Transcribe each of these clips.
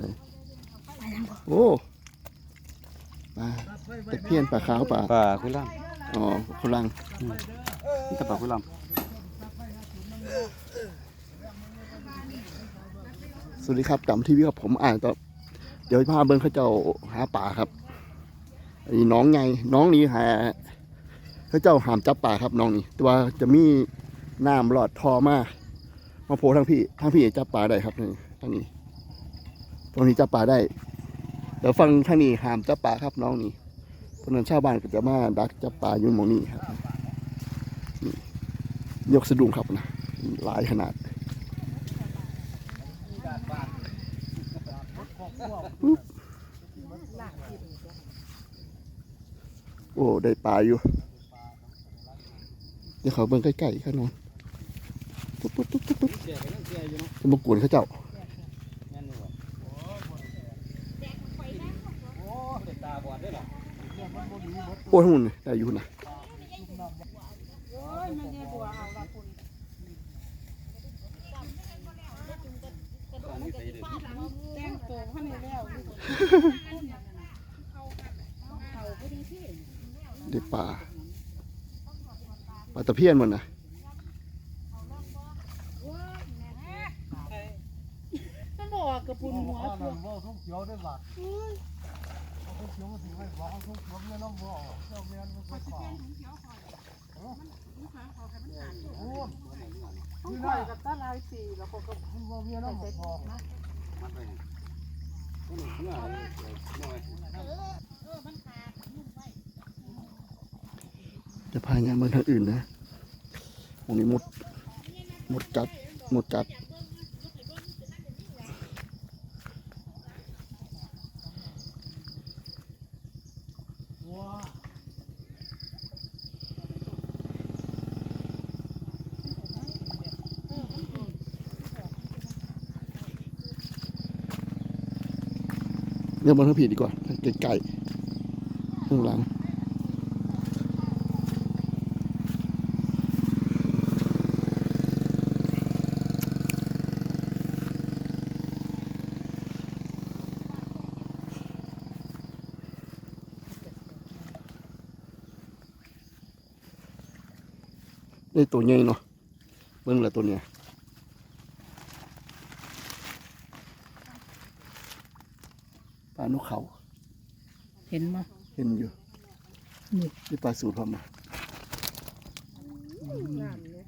ส่โอ้ปลาตะเพียนปลาขาวปลาปลาคุยล่อ๋อคนลังำนี่แต่ปลาคุยล่สวัสดีครับจำทีวีกับผมอ่านต่อเดี๋ยวพาเบิ้งเขาเจ้าหาป่าครับไอ้น้องไงน้องนี้หาเขาเจ้าหามจับป่าครับน้องนี่แต่ว่าจะมีน้ำหลอดทอมามาโผล่ทางพี่ทางพี่จับป่าได้ครับนี่ทางนี้ ตรงนี้จับป่าได้ เดี๋ยวฟังทางนี้หามจับป่าครับน้องนี่เพราะนั้นชาวบ้านก็จะมาดักจับป่าอยู่หมองนี้ครับยกสะดุ้งครับนะหลายขนาดโอ้ได้ปลาอยู่ เดี๋ยวเขาเบิ่งใกล้ๆข้างนอนปุ๊บปุ๊บปุ๊บปุ๊บปุ๊บำเสียไปนั่งจะมากวนเขาเจ้า แม่นอยู่โอ้เด็ดตาบอดได้หรอ โอ้ทั้งหมดเลยได้อยู่นะเขานี่าปลาตะเพียนหมดนะมันบอกกระปุนหัวตัวว่าเขียวได้บักทุ่ง เขียวมันถึงไม่บอกทุ่งเขียวเมียน้องบ่เจ้าเมียมันก็ขอโอ้ต้องปล่อยกับตาลายสีแล้วก็ก็มันว่าเมียน้องบ่พอมันไปต้นเนื้ออะไรน้อยจะพายงานเมืองทางอื่นนะตรงนี้หมดหมดจัดหมดจัด เรื่องบนทางผีดีกว่าไกลๆข้างหลังได้ตัวใหญ่เนาะเบิ่งละตัวเนี้ยปลานก เขา เห็นมั้ยเห็นอยู่นี่นี่ปลาสูตรพร้อมนะ งามเลย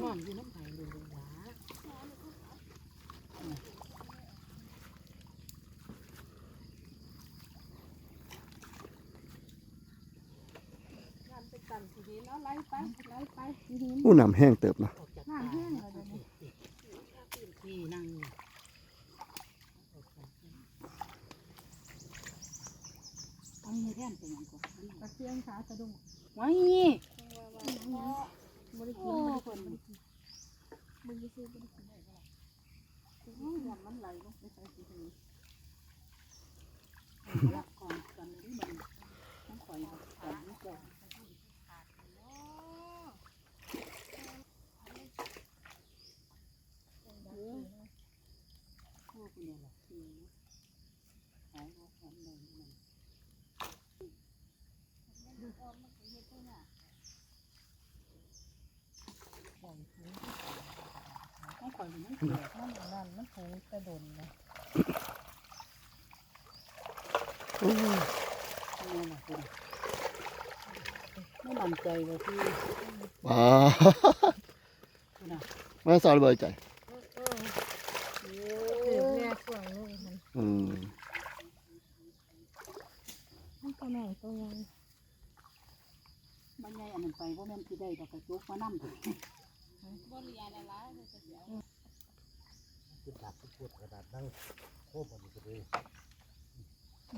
นอนอยู่น้ำไผ่เลยหวา งานไปกันทีนี้เนาะไล่ไปไล่ไปทีนี้ อู้น้ำ แห้งเติบนะน้ำแห้งแล้วเดี๋ยวนี้ที่นั่งเอาเงินแท่นไปหยังก่อนตะเคียนขาสะดุ้งว้บริกินบริกินบริกินบริกินได้ก็ได้มันไหลลงไปใส่ทีนี้รับก่อนกันนี่มันต้องคอยกันนี่ก่อน พวกเนี่แหละคือหายเอาของหนึ่งมันต้องคอยมันเกิดมันนั่นมันถูกกระดนนะนี่แหละคือไม่มั่นใจว่าที่ปลาคุณน่ะมาสอนเบอร์ใจ เกิดแม่ขวางลูกมัน อืม มันตัวน้อยตัวใหญ่ บรรยายอันนั้นไปว่าแม่นที่ได้ดอกกระจุกมานั่ง จุดดักจุ ดกระดาษนั่งโคบมันก็ดี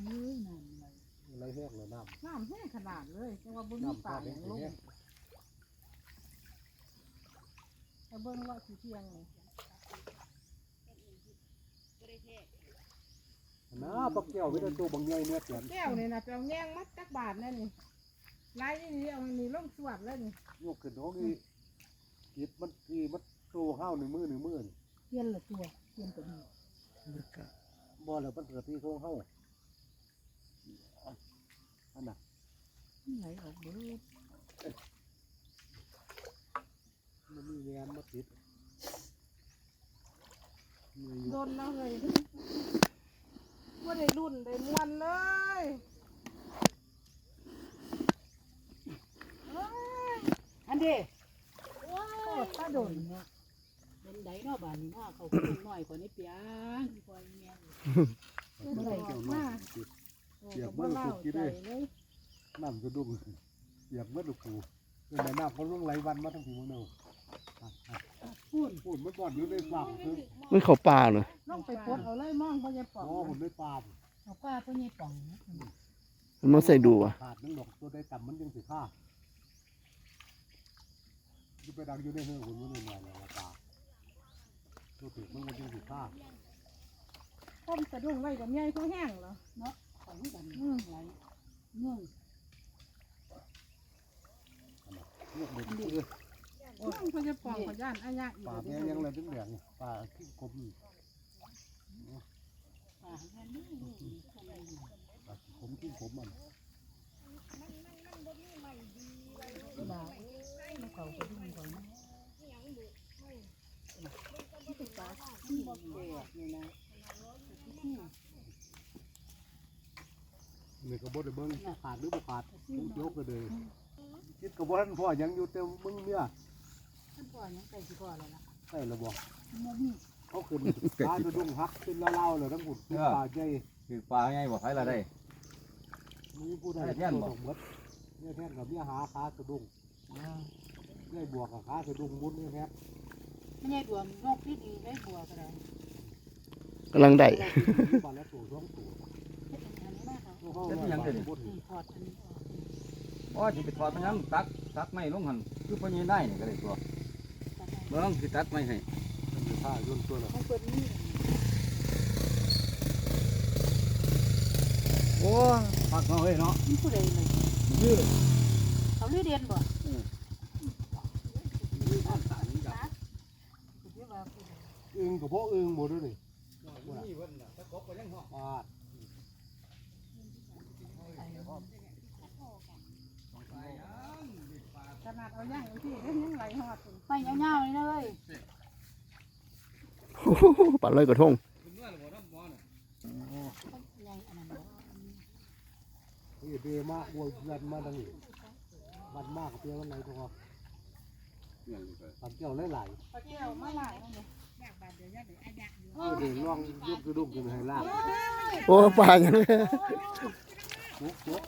ยื้อนั่นเลยอะไรแห้งเลยน้ำน้ำแห้งขนาดเลยแต่ว่าบุญน้ำป่าตาอแห้ย่างงลงแห้งแต่เบิ่งว่าสีเทียงเลยนะปักแก้วไม่ได้ตัวบางใหญ่เนี่ยเปลี่ยนแก้วนี่นะไปเอาแง่งมัดจักบาทแน่นี่ไล่นี่เอานี่ลงสวดแล้วนี่ยกขึ้นน้องนี่จิตมันที่มันโตห้าวหนึ่งมือหนึ่งมือนี่เปลี่ยนละตัวเปลี่ยนตัวนี้ บ่แล้วมันเกิดที่โค้งห้าอันน่ะไหลออกเบิดมันมีแรงมาติดมีโดนแล้วเลยว่าได้รุ่นได้มวนเลยเอ้ยอันเด้โอ้ยถ้าโดนเนี่ย เป็นไดเนาะบ้านนี้เนาะเขาขึ้นน้อยกว่านี้เปียงกว่าแม่มันไหลออกมาติดโอ้ยก็บ่เล่าใจเลยน้ำจะดุ้งเปียกเมื่อลูกปูเป็นไงน้ำเขาลงไหลวันมาทั้งทีมึงเนาะพูดพูดเมื่อก่อนอยู่ในฝั่งคือมันเข้าป่าเนาะลงไปปลดเอาเลยมองพยาปออ๋อผมไม่ปาบเอาป้าเพิ่นยี่ป่องนะมันมาใส่ดูอะขาดนึงดอกตัวได้ต่ำมันยังสิฆ่าอยู่ไปดังอยู่ในเฮือกคนมันไม่มาเลยว่า ตาตัวถึงมันก็ยังสิฆ่าต้มสะดุ้งไว้กับใหญ่เขาแห้งเหรอของกันไหลเงื่อนเลือกเด็กคือโอ้ยพยาปองขย่านอายะอีกป่าแล้วแม่ยังอะไรถึงเหลืองป่าขี้กลมป้าแม่นี่ป่าผมขี้ผมมันลาไม่เขาก็ดิ้นก่อนนะที่เป็นป้าที่ บ่แก่นี่นะนี่ก็บ่ได้เบิ่งขาดหรือบ่ขาดผมยกก็เลยคิดกับว่าพ่อยังอยู่แต่มึงเนี่ยท่านพ่อยังใกล้สิพ่อแล้วล่ะใช่ระบอกบ่มีเขาขึ้นตาจะดุ้งฮักขึ้นเล่าๆเลยทั้งหมดป่าใจคือปลาไงบ่ไผละได้มีผู้ใดได้แท่นบ่หมดเนี่ยแท่นกับเนี่ยหาขาสะดุ้งเนี่ยบวกกับขาสะดุ้งบุญเนี่ยแท่น ไม่ใช่ดวงนกที่ดีได้บัวก็ได้กำลังได้ป่าแล้วตัวสองตัวอันนี้มากค่ะเขาเอาบุญนี่พอดอันนี้ออกอ๋อสิไปถอดมันยังตักตักไม้ลงหั่นคือพ่อใหญ่ได้นี่ก็ได้ตัวตัดได้เบิ่งสิตัดไม้ให้มันจะฆ่าย่นตัวละของเพิ่นนี่โอ้พักเนาะเฮ้ยเนาะมันผู้ใดเลยยืดเขาเรียนเรียนบ่ อึงกับพวกอึงหมดด้วยนี่นี่เพิ่นน่ะตะกบก็ยังหาะป่าขนาดเอาย่างอยู่ที่เล่นยังไหลหอดไปยาๆเลยเลยโอ้โหปัดเลยกระทงคุณว่าบ่น้ำบ่น่ะใหญ่อันนั้นบ่นี่เดมากบวยันมาดังนี้บันมากเพียงวันไหนตัวปันเกี่ยวหลายปลาแก้วมาหลายแล้วเนี่ย เดี๋ยวลองยกกระดุมขึ้นให้ลาโอ้ป่าอย่างนี้จุกจุก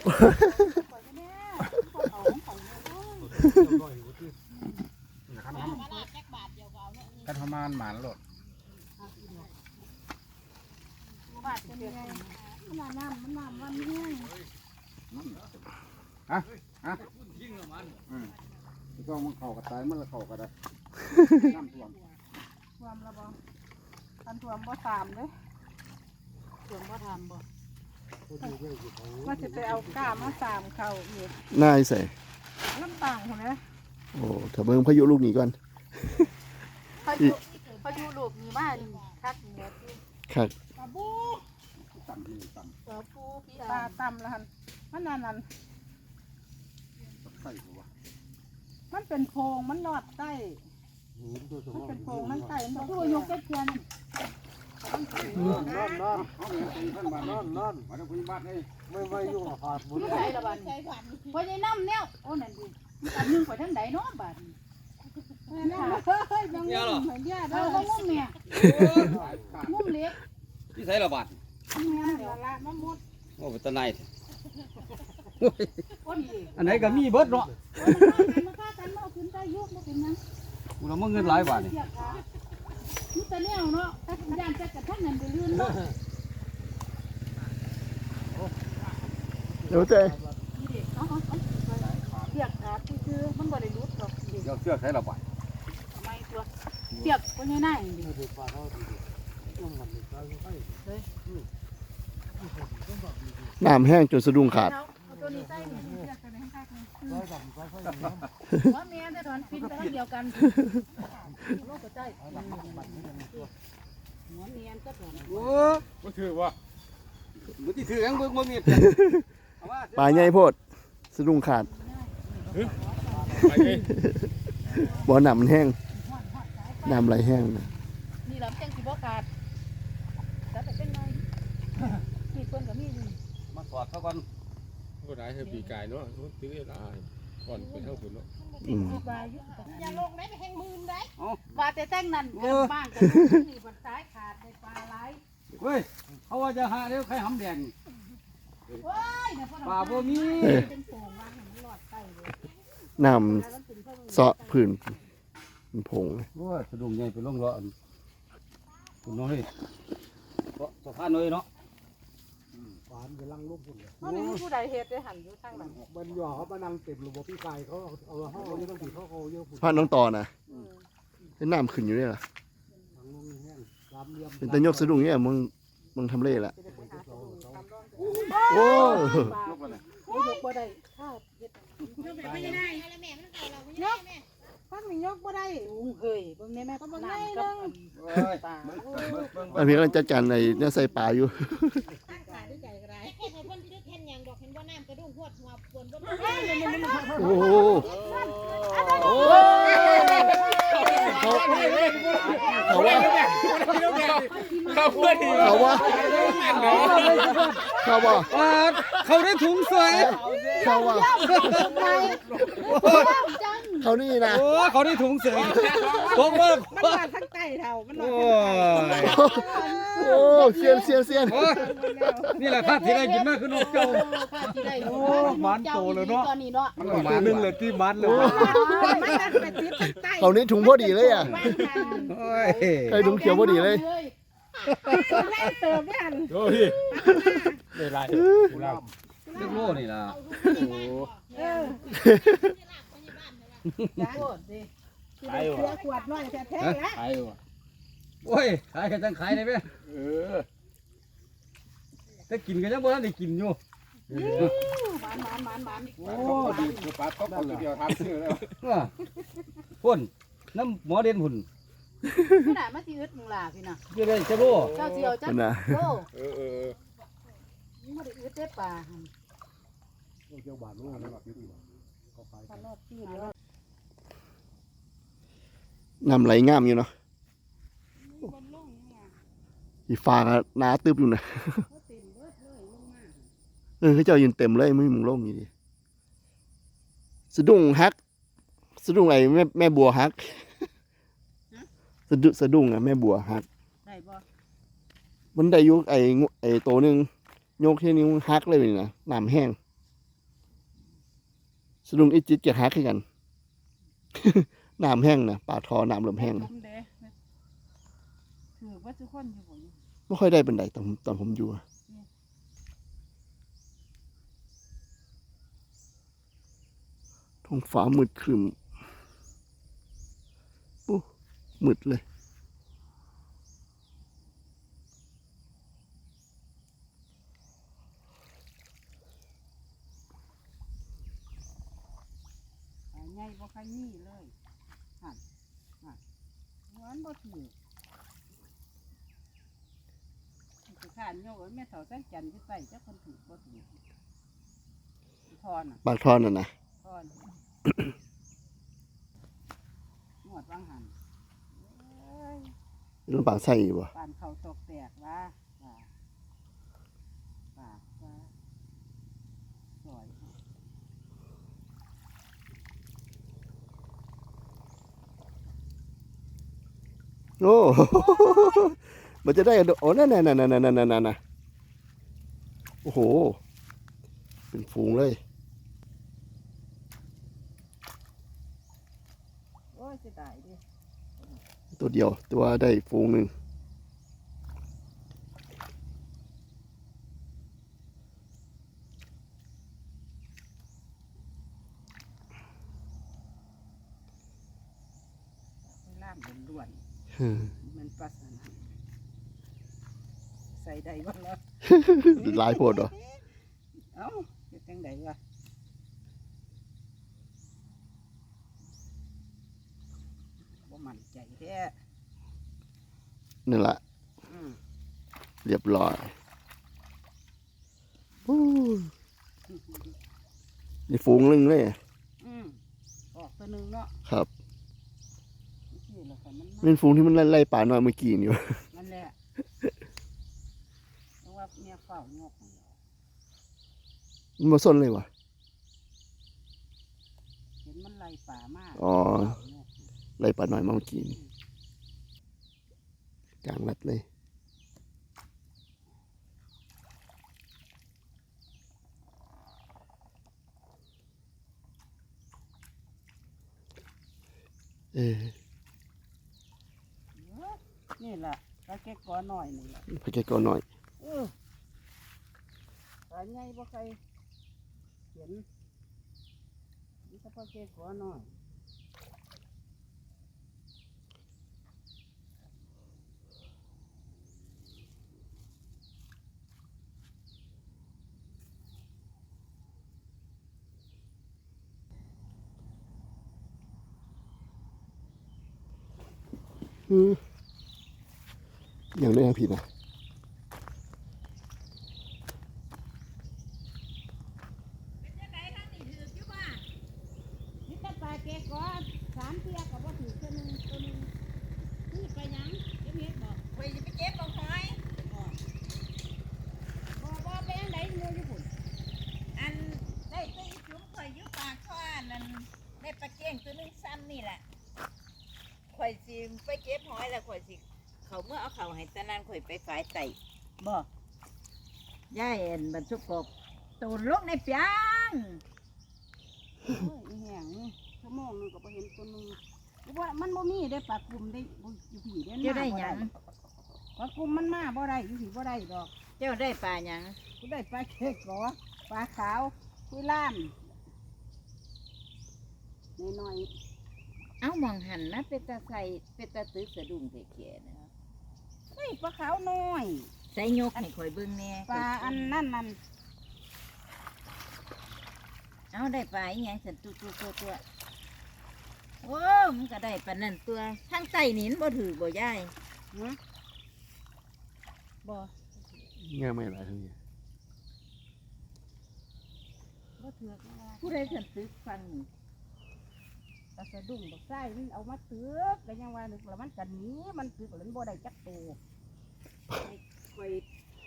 เอาของเขาเนี่ยหน่อยว่าที่กันประมาณหมานโลดบาดเป็นยันน้ำมันน้ำวันแห้งยิ่งละมันต้องมันเข่ากระต่ายมันละเข่ากระได้น้ำท่วม ท่วมแล้วบ่อันท่วมบ่สามเลยส่วนบ่ทำบ่คนอยู่เว้ยอยู่เขาว่าจะไปเอาก้ามาสามเข่าอีกนายใส่ลำต่างคนนะโอ้ถ้าเบิ่งพายุลูกนี้ก่อนพายุพายุลูกมีมานี่คักเหนือที่ครับปลาบูต่ำที่นี่ต่เสือปูพี่ปลาตาต่ำละหันมันนั่นนั่นำใส่หัวมันเป็นโพรงมันหลอดใต้หูตัวส มมันองเป็นโพรงมันใต้มันตับ่วยกเก็ดเทียนนอนนอนนอนนอนนอนมาทางคุณบ้านนี่ไม่ไม่ยุ่งขาดบุญอยู่ไสละบัดนี้พ่อใหญ่น้ำแนวโอ้นั่นดิอันนึงไปทางใดเนาะบัดนี้แม่เฮ้ยยังงงเหมือนย่าเอเด้ออบ่งุ่มเนี่ยงุ่มเล็กที่ไสละบาดแม่ละละมะมุดโอ้เป็นตาไหนายโอ้ดีอันไหนก็มีเบิดเนาะโอ้มันมาฆ่า กันมาเอาขึ้นใต้ยุกบ่เป็นหยังกูละมึงเงินหลายบาทนี่เสียขานี่แต่แนวเนาะถ้าย่านจะกระทั่งนั้นไปลื่นเนาะเดี๋ยวเต้นี่เด็กเอาเอาเอาเสียขาคือๆมันบ่ได้รุดดอกเด็กเดี๋ยวเสื้อใส่ละบาททำไมตัวเสียบก็ง่ายๆดิเด็กปลาเขาดีต้องหันไปใกล้น้ำแห้งจนสะดุ้งขาด เอา ตัวนี้ใส่นี่อยากจะได้ให้ร้อยดำร้อยค่อยน้ำหัวเมียจะถอนฟินไปทางเดียวกันโลกกระจายหัวเมียก็ถอนโอ้ก็ถือว่าบ่สิถือหยังเบิ่งบ่มีเอามาปลาใหญ่โพดสะดุ้งขาดไปเลยบ่อน้ำมันแห้งน้ำไหลแห้งนะนี่ลำแจ้งสิบ่ขาดแต่เป็นไงนี่เพิ่นก็มีอยู่มาสอดเขาก่อน ก็ได้เธอปีกายเนาะตื้อได้ก่อนไปเท่าคุณเนาะอืมบายอยู่อย่าลงได้ไปแห่งมืนได้ว่าแต่แต่งนั่นเกินบ้างกันนี่บัดซ้ายขาดในปลาไหลเฮ้ยเขาว่าจะหาเดี๋ยวใครหำแดงเว้ยเนี่ยพ่อปลาบ่มีเป็นโป่งวางให้มันรอดใต้เลยน้ำเสาะพื้นมันผงโอ้ยสะดุ้งใหญ่ไปลงรออันคุณน้อยเพราะสะพานน้อยเนาะ ฝานไปลังลูกพุ่นเลยมันมีผู้ใดเฮ็ดได้หันอยู่ทางนั้นมันหย่อเขามานั่งเต็มระบบพี่ไก่เขาเอาเอาเขาเอาเยอะต้องผีเขาเอาเยอะพุ่นพาดน้องต่อนะเป็นน้ำขึ้นอยู่เนี่ยล่ะทางนู้นแห้งสามเหลี่ยมเป็นตะยกสะดุ้งเนี่ยมึงมึงทำเล่ละ จะได้ไปหาตัวอื่นตามรองโอ้ ยกมาเลยโอ้ยกบ่ได้ข้าวเฮ็ดยกฟังนี่ยกบ่ได้ลุงเฮ้ยเบิ่งแม่แม่ก็บ่ได้กับเฮ้ยเบิ่งเบิ่งเบิ่งเบิ่งอันนี้กำลังจัดการในเนี่ยใส่ปลาอยู่ ตั้งขาด้วยใจ เฮ็ดให้เพิ่นสิได้เห็นหยังดอกเห็นบ่น้ำกระดุ้งหวดหัวปวนบ่โอ้โหโอ้เขาเขาว่าข้าเพื่อนดีเขาว่าเขาว่าปลาเขาได้ถุงสวยเขาว่าเขานี่นะโอ้เขาได้ถุงสวยผมว่ามันมาทั้งใต้เท่ามันโอ้มายโอ้ เซียนเซียนเซียนโอ้ยนี่แหละข้าที่ได้กินมากคือนกเจ้า โอ้มันโตเลยเนาะ ตอนนี้เนาะตัวนึงเลยที่มันเลยมันมาไปติดทั้งใต้เขานี่ถุงพอดีเลยอะบ้านกันโอ้ยไอ้ถุงเขียวพอดีเลยแม่เติมไม่หันโอ้ยได้ไรกูเล่าเล็กโลนี่ล่ะเออโคตรดิคือได้เสือขวดน้อยแท้ๆแล้วไปว่ะ โอ้ยขายกันจังขายได้ไหมเออถ้ากินกันยังบ่ทันได้กินอยู่หมานหมานหมานหมานโอ้ดีคือปั๊บก็คนเดียวทำชื่อแล้วว่าพ่นน้ำหมอเด่นพุ่นพี่น่ะมาสิอึดมึงล่ะพี่น่ะจะได้จะโลเจ้าเจียวจักนั่นนะโลเออเออมึงบ่ได้อึดได้ป่าหั่นเจ้าบาทลูกนะครับเขาขายตลอดปีแล้วน้ำไหลงามอยู่เนาะ อีฟ้าก็หนาตึบอยู่นะเออเขาเจ้ายืนเต็มเลยมึงมึงโล่งอยู่ดิสะดุ้งฮัก สะดุ้งไอ้แม่แม่บัวฮักสะดุสะดุ้งอะแม่บัวฮักได้บ่มันได้อยุไอ้งูไอ้โตวหนึ่งโยกที่นิ้วฮักเลยนี่นะน้ำแห้งสะดุ้งอีจิตจะฮักคือกันน้ำแห้งนะปลาทอน้ำเริ่มแห้งผมเด้ถือว่าทุกคนอยู่บ่อยู่ ไม่ค่อยได้เป็นไดตอนตอนผมอยู่ท้องฟ้ามืดครึมปุ๊มืดเลยปลาใหญ่บ่ค่อยมีเลยหั่นหวานบ่ถือสิขาน โยกแม่เฒ่าสังจันทร์สิใส่จักคนถือบ่ถือทอนน่ะปากทอนน่ะนะทอนหมวดวางหันเอ้ยรุ่นปากใส่อยู่บ่ปานเขาตกแตกว่าว่าปากว่าสวยโอ้ มันจะได้กันโอ้นั่นนั่นนั่นนั่นนั่นนั่นนะโอ้โห เป็นฝูงเลยตัวเดียวตัวได้ฝูงหนึ่งไปล่ามเป็นล้วน ส่ใดบ้างนะหลายโพดเหรอเอ้าเฮ็ดงไดวะบ่มันใจแท้นั่แหละเรียบร้อยนี่ฝูงหนึงเลยออกตัวนึงเนาะครับเป็นฝูงที่มันไล่ไล่ป่าน้อยเมื่อกี้อยู่ ฝ้างอกของเรามันมาสนเลยวะเห็นมันไล่ป่ามากอ๋อเฝ้างอกไล่ป่าน้อยมาเมื่อกี้นี่กลางรัดเลยเออนี่แหละปลาแก้กอหน่อยนี่แหละพแกก็น้อยเออ ปลาใหญ่บ่ใครเห็นนี่ถ้าปลาแก้กอหน่อยอย่างได้ยังผิดนะ เป็นจังไดทางนี้ถือกอยู่บ่นี่แต่ปลาแกกอสามเที่ยก็บ่ถือตัวหนึงตัวหนึงนี่ไปหยังเก็บเฮ็ดบ่ ไปจะไปเก็บบังหอย บ่บ่ไปยังไดหมู่อยู่พุ่น อันได้ตัวอีจุ๋มข่อยอยู่ปากท่อนั่นได้ปลาเก้งตัวหนึงซ้ำนี่แหละข่อยสิไปเก็บหอยแล้วข่อยสิเขาเมื่อเอาเขาให้ตะนาน ข่อยไปฝายไต่บ่ย่ายเอ็นบรรทุกกบตูนลงในเปียงเฮ้ยอีแห้งนี่ชั่วโมงหนึงก็บ่เห็นตัวหนึงว่ามันบ่มีได้ปลากลุ่มได้บ่อยู่ผีได้เจ้าได้หยังปลากลุ่มมันมาบ่ได้อยู่ผีบ่ได้ดอกเจ้าได้ปลาหยังกูได้ปลาเค้กกอปลาขาวคุยล้านน้อยเอ้ามองหันนะเป็นตาใส่เป็นตาตึกสะดุ้งแท้ๆนะๆ เฮ้ยปลาขาวน้อย ใส่ยกให้ข่อยเบิ่งแน่ปลาอันนั่นนั่นเอ้าได้ปลาอีหยังสันตัวตัวตัวตัวโอ้มันก็ได้ปลานั่นตัวทางใต้นี่มันบ่ถือบ่ยายฮะบ่ง่ายไม่หลายทั้งนี้บ่เถือกว่าผู้ใดสันตึกฟังนี่ ปลาสะดุ้งดอกไส้มันเอามาเถือกก็ยังว่านึกแล้วมันกันนี้มันถือกแล้วมันบ่ได้จักโตวข่อย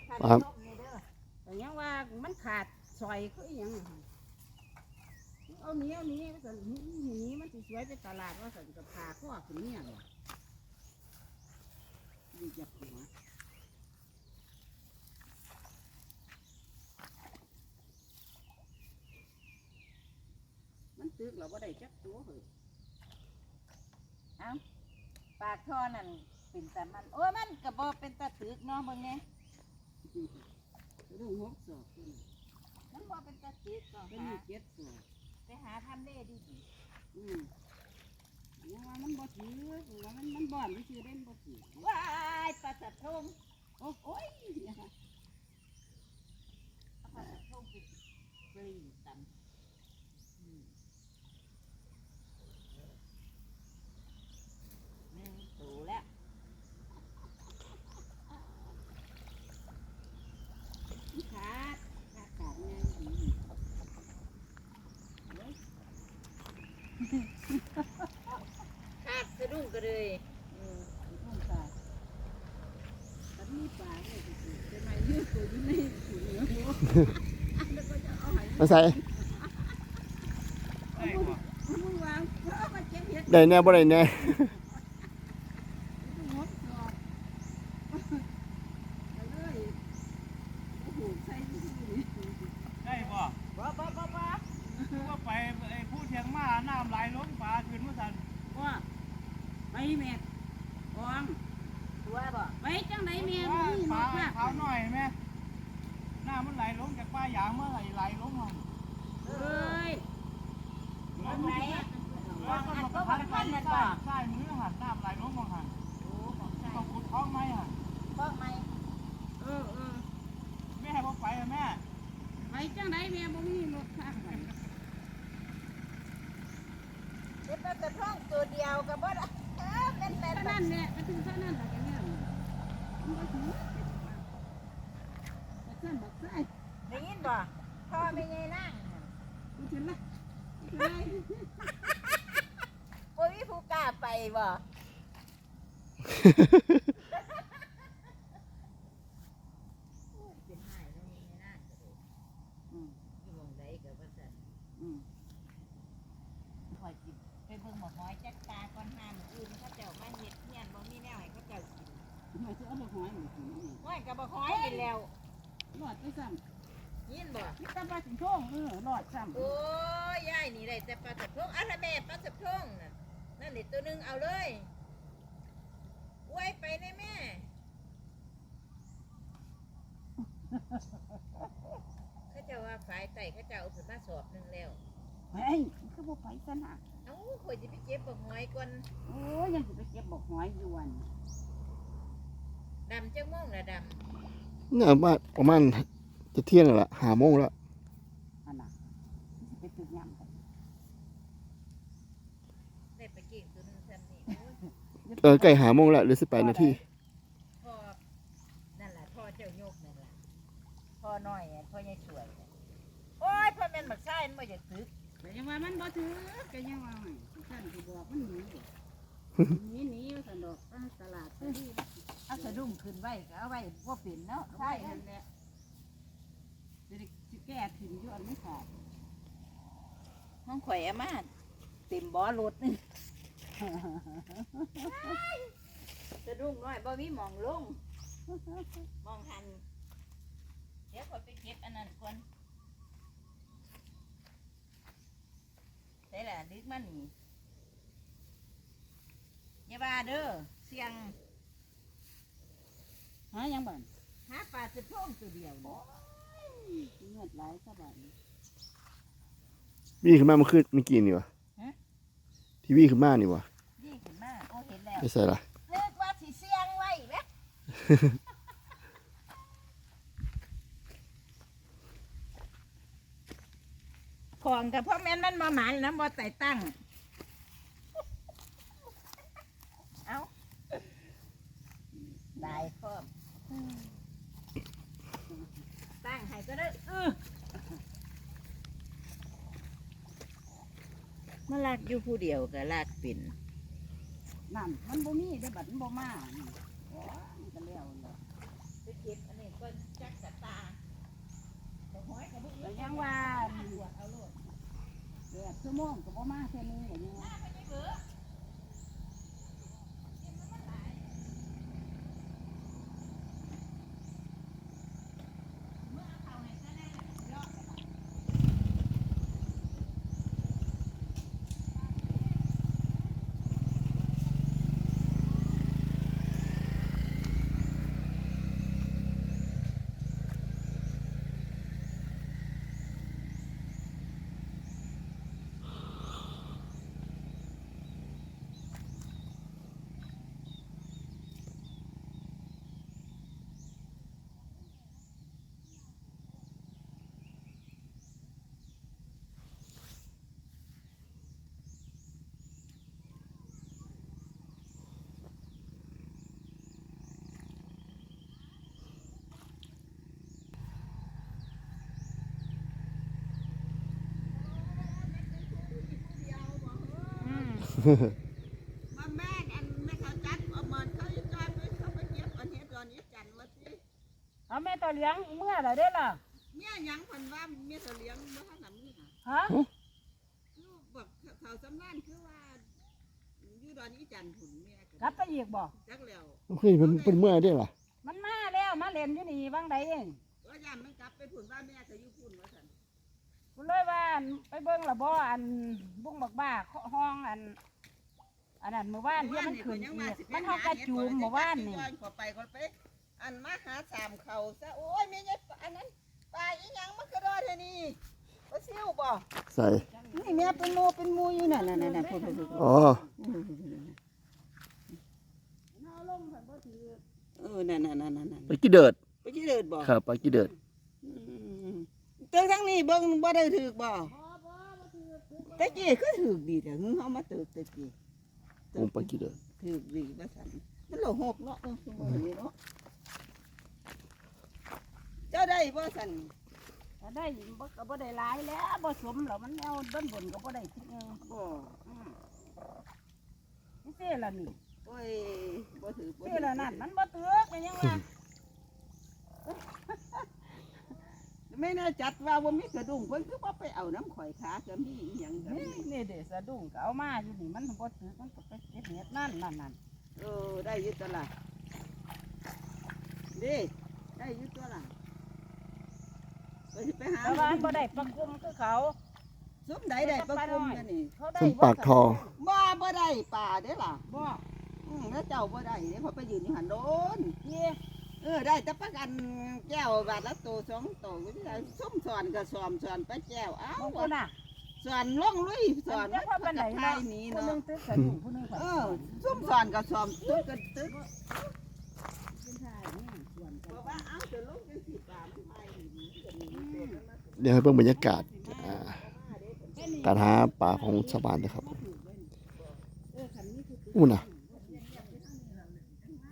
ทานครับนมนี่เด้อก็ยังว่ามันขาดซอยคืออหยังอะค่ะเอาหนี้เอาหนี้สันหนี้มันสิสวยไปตลาดว่าสันกับพาข้อขึ้นเนี่ยว่ะดีจับหัวมันตึกเราบ่ได้จักตัวเหรอ ปลาท่อนั่นเป็นตามัน โอ้ยมันก็บ่เป็นตาตึกเนาะเบิ่งแน่เรื่องหกศอกตัวนี้มันบ่เป็นตาตึกก็เป็นหามีเจ็ดศอกไปหาทำเลดีดีอืมยังว่ามันบ่ถือว่ามันมันบ่อนที่ชื่อเล่นบ่ถือว้ายปลาสะทงโอ้โอ้ย เอาปลาสะทงไปปรีตำอืมหนึ่งตัวแล้ว ขาดขาดขาดไงอืม ขาดสะดุ้งก็เลย เออต้นตาแต่มีปลาเนี่ยสิเป็นไงยืดตัวอยู่ในถุงเนื้อหัวแล้วก็จะเอาให้ มาใส่ เอามือเอามือวางเอามาเก็บเห็ด ได้แน่บ่ได้แน่ หดศอกเอาเลยโอ้โหใส่ถุงนี่ ได้บ่ บ้าบ้าบ้าบ้า คือว่าไปไอ้ผู้เชียงมาน้ำไหลล้นปลาขึ้นมาสั่ นว่าไปแม่กองตัวบ่ไปจังไหนแม่ว่าบ่มีปหมลาอกมากขาวหน่อยแม่น้ำมันไหลลงจากปลาหยางเมื่อไหร่ไหลลงมาเอ้ยตรงไหนแล้วก็มาพันกันใต้ใต้มือหันน้ำไหลลงมาหันโอ้ของใส่ต้องขุดท้องไหมหันบ้องไหมเออเออแม่ให้พ่อไปอะแม่ไปจังไหนแม่บ่มีหมอกมากไปเป็นปลาสะทงตัวเดียวกับบ่ได้เอ้าเป็นแม่เท่านั้นแหละไปถึงเท่านั้นแหละกันเนี่ยมันก็ถือแต่เส้นบักไส้ ได้ยินบ่พ่อไม่ไงนั่ง กูถึงละกูถึงละ บ่มีผู้กล้าไปบ่เป็นหายแล้วมีไงนั่งอืมอยู่หม้องใดก็ว่าซั่น อืม ข่อยสิ ไปเบิ่งหมอกน้อยจักตาก่อนหามื้ออื่นเขาเจ้ามาเฮ็ดเฮียนบ่มีแนวให้เขาเจ้ากินหอยจะเอาบักหอยมากินนี่ห้อยก็บ่ห้อยนี่แล้วรอดไปซ้ยินบ่ำนี่ตาปลาสิงโท่งเออรอดซ้ำโอ้ยยายนี่ได้แต่ปลาสับพงอะละแม่ปลาสับพงน่ะนั่นนี่ตัวหนึงเอาเลย ไว้ไปได้แม่ เขาเจะว่าฝ่ายไต่เขาเจะเอาขึ้นมาสอบหนึ่งแล้ว เฮ้ยมันคือบ่ไปซะนะเอ้าข่อยจะไปเก็บบักหอยก่อนโอ้ยยังสิไปเก็บบักหอยอยู่วันดำจังม่วงละดเนี่ยบ้านประมาณจะเที่ยงแล้วล่ะหาโมงแล้ว อันน่ะสิไปตึกยำกันำได้ไปเก่งตัวหนึงซ้ำนี่โอ้ย เออใกล้หาโมงแล้วเหลือสิบแปดนาทีพ่อนั่นแหละพ่อเจ้ายกนั่นแหละพ่อน้อยอะพ่อใหญ่สวยอะโอ้ยพ่อแม่นบักไส้มันบ่อยากตึกแต่ยังว่ามันบ่ถือก็ยังว่าให้ท่านที่บอกมันหนีเด้หนีหนีว่าซั่นดอกไปตลาดไปนี่เอาสะดุ้งขึ้นไว้ก็เอาไว้บ่เป็นเนาะใช่นั่นแหละสิได้สิแก้ถิ่นอยู่อันไม่ขาดห้องข่อยเอามาเต็มบ่อรถนี่ สะดุ้งน้อยบ่มีหมองลงมองหัน เดี๋ยวข่อยไปเก็บอันนั้นก่อนใส่ละดึกมันนี่อย่าว่าเด้อเสียงหายังบ้านหาปลาสะโพงตัวเดียวนี่เงือดไหลซะบ้านวี่ขึ้นมาเมื่อคืนเมื่อกี้นี่วะ ทีวีขึ้นมานี่วะยิ่งขึ้นมาโอ้เห็นแล้วไม่ใช่ละเลิกว่าสิเสียงไว้แหมของกับพ่อแม่นมันมาหมันนะบ่ไต่ตั้ง เอาได้พร้อมตั้งให้ก็ได้เออ มาลากอยู่ผู้เดียวก็ลากปิ่นนั่นมันบ่มีได้บัดมันบ่มาโอ้มันก็แล้วแล้วไปเก็บอันนี้ก็จักกะตาบ่ห้อยกับพวกแต่นี้ยังว่าตรวเอาโลดเดือดชั่วโมงก็บ่มาแค่นี้อย่างนี้ มาแม่งอันไม่เขาจัดเอามันเขาจะจอยไปเขาไปเก็บอันนี้ตอนนี้จันมาสิเอาแม่ตัวเลี้ยงเมื่อไหร่ได้อล่ะเมียหยังเพันว่าเมียเสลียงมาทางนั้นนี่ค่ะฮะคือบอกเขาสำนานคือว่าอยู่ตอนนี้จันผุนเมียกลับไปอีกบ่จักแล้วเฮ้ยมันเป็นเมื่อยได้เหรอมันมาแล้วมาเล่นอยู่นี่บางใดเองว่ายามมันกลับไปผุนว่าแม่จะอยู่พุ่นว่าสันกูเลยว่าอันไปเบิ่งละบ่อันบุ้งบักบ้าห้องอัน อันนั้นเมื่อวานที่มันขึ้นอีกมันเฮากระจูมเมื่อวานนี่ขอไปขอไป อันมาหาสามเขาซะโอ้ยแม่ยายอันนั้นปลาอีหยังมันกระโดดเท่านี้ปลาซิวบ่ใส่นี่แม่เป็นหมูเป็นหมูอยู่นั่นนั่นนั่นพุ่นพุ่นพุ่นอ๋อเอาลงเพิ่นบ่ถือเออนั่นนั่นนั่นนั่นไปกี่เดิดไปที่เดินบ่ครับไปกี่เดิดเตึกทั้งนี้เบิ่งบ่ได้ถือบ่บ่บ่บ่ถือถือบ่ตะกี้ก็ถือดีแต่หึเฮามาตึกตะกี้ ตฝูงปลากีเดือดถือดีว่าสันมันโลหกเนาะตรงสมองนี่เนาะเจ้าได้บ่สันก็ได้บ่ก็บ่ได้หลายแล้วบ่สมแล้วมันเอาด้นบนก็บ่ได้ทีนึงบ่นี่เสียละนี่โอ้ยบ่ถือบ่เสียละนั่นมันบ่ตึกกันยังว่า ไม่น่าจัดว่าบ่มีกระดุงเพิ่นคือบ่ไปเอาน้ำข่อยขาก็มีอีหยังก็นี่มีนี่เด้สะดุ้งก็เอามาอยู่นี่มันบ่ตึกมันก็ไปเก็บเห็ดนั่นนั่นนั่นเออได้อยู่ตัวละเด้ได้อยู่ตัวละไปสิไปหาแต่ว่ามันบ่ได้ประคุมคือเขาซุมใดได้ประกุมกันนี่เขาได้ซุ้มปากทอ บ่บ่ได้ป่าเด้ล่ะบ่อืมแล้วเจ้าบ่ได้เด้เพอไปยืนอยู่หันโดนเยี่ เออได้แต่ประกันแก้วบาทละโตสองโตก็ได้ส้มสอนก็สอมสอนไปแก้วเอ้าบางคนน่ะสอนล่องลุยสอนมันจะว่าปานไหนไทเนาะยนี้ผู้หนึเนาะงตึกสะดุ้งผู้หนึงก็เออส้มสอนก็สอมตึกกันตึกเป็นชายนี่ส่วนบกัอนกว่าเอ้าจะลุกจังสิป่ามันไทยนี่จะมีตัวมันมาเดี๋ยวให้เบิ่งบรรยากาศอ่าการหาปลาของชาวบ้านนะครับอู้น่ะ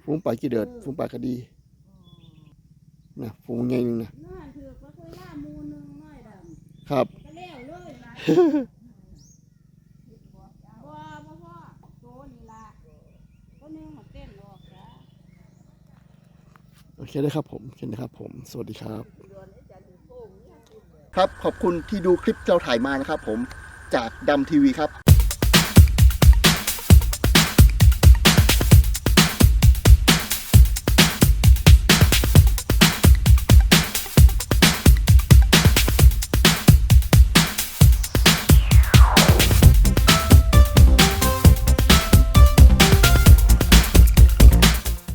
ฝูงปลากีเดือดฝูงปลากระดี นะฝูงใหญ่หนึงนะนั่นถือก็คือล่าหมูหนึงน้อยดำครับก็แล้วเลยล่ะบ่บ่พ่อโตนี่ล่ะคนหนึงมาเต้นออกจ้ะ โอเคนะครับผมโอเคนะครับผม สวัสดีครับ ครับขอบคุณที่ดูคลิปเราถ่ายมานะครับผมจากดำทีวีครับ